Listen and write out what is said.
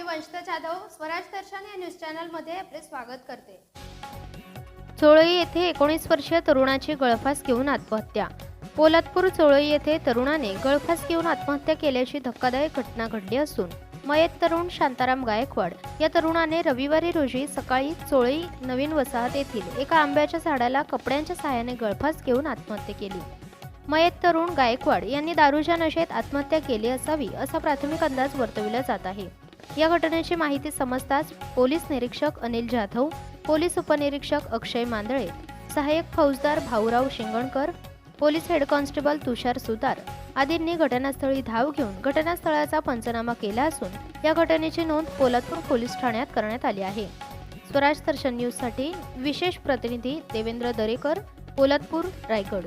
मी वंशिता जाधव स्वराज दर्शन या न्यूज चॅनलमध्ये आपले स्वागत करते. चोळई येथे एकोणीस वर्षीय तरुणाची गळफास घेऊन आत्महत्या. पोलादपूर चोळई येथे तरुणाने गळफास घेऊन आत्महत्या केल्याची धक्कादायक घटना घडली असून मयत तरुण शांताराम गायकवाड या तरुणाने रविवारी रोजी सकाळी चोळई नवीन वसाहत येथील एका आंब्याच्या झाडाला कपड्यांच्या सहाय्याने गळफास घेऊन आत्महत्या केली. मयत तरुण गायकवाड यांनी दारूच्या नशेत आत्महत्या केली असावी असा प्राथमिक अंदाज वर्तविला जात आहे. या घटनेची माहिती समजताच पोलीस निरीक्षक अनिल जाधव पोलीस उपनिरीक्षक अक्षय मांदळे सहाय्यक फौजदार Bhaurao Shingankar police head constable Tushar Sutar आदींनी घटनास्थळी धाव घेऊन घटनास्थळाचा पंचनामा केला असून या घटनेची नोंद पोलादपूर पोलीस ठाण्यात करण्यात आली आहे. स्वराज दर्शन न्यूजसाठी विशेष प्रतिनिधी देवेंद्र दरेकर पोलादपूर रायगड.